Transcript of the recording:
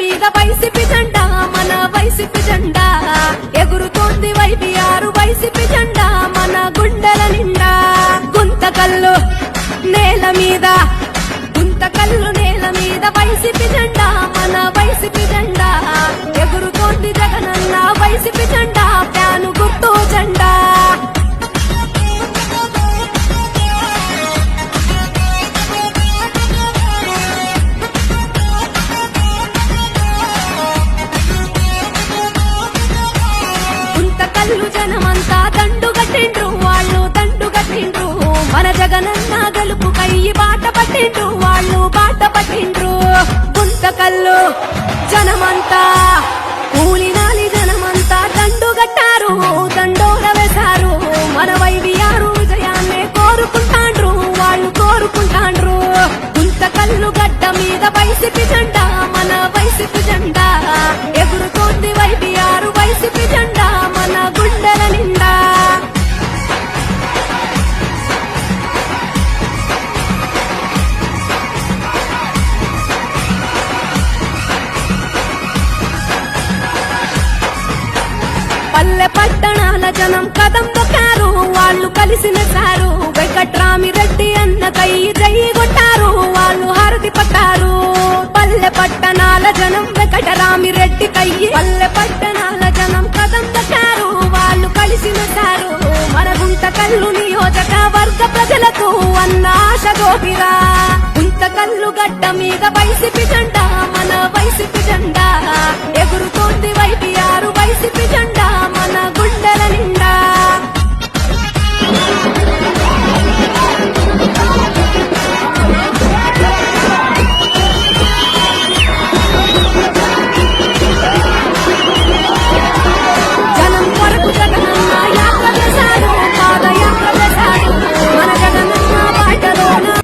మీద వైసీపీ జెండా మన వైసీపీ జెండా. ఎగురుతోంది వైటీఆర్ వైసీపీ జెండా మన గుండెల నిండా. గుంతకల్లు నేల మీద గుంతకల్లు నేల మీద వైసీపీ జెండా మన వైసీపీ జెండా. గుంతకల్లు జనమంతా కూలినాలి జనమంతా దండు గట్టారు దండోర వేశారు. మన వైవియారు విజయాన్నే కోరుకుంటాండ్రు వాళ్ళు కోరుకుంటాండ్రు. గుంతకల్లు గడ్డ మీద వైసీపీ జెండా మన వైసీపీ జెండా. పల్లె పట్టణాల జనం కదం దొక్కారు. వాళ్ళు కలిసి మెచ్చారు వెంకట్రామిరెడ్డి అన్న కై జై కొట్టారు. వాళ్ళు హారతి పట్టారు. పల్లె పట్టణాల జనం వెంకటరామిరెడ్డి కై పల్లె పట్టణాల జనం కదం దొక్కారు. వాళ్ళు కలిసి మెచ్చారు మన గుంట కల్లు నియోజక వర్గ ప్రజలకు అన్న ఆశ గోపిరా. గుంత కల్లు గడ్డ మీద వైసీపీ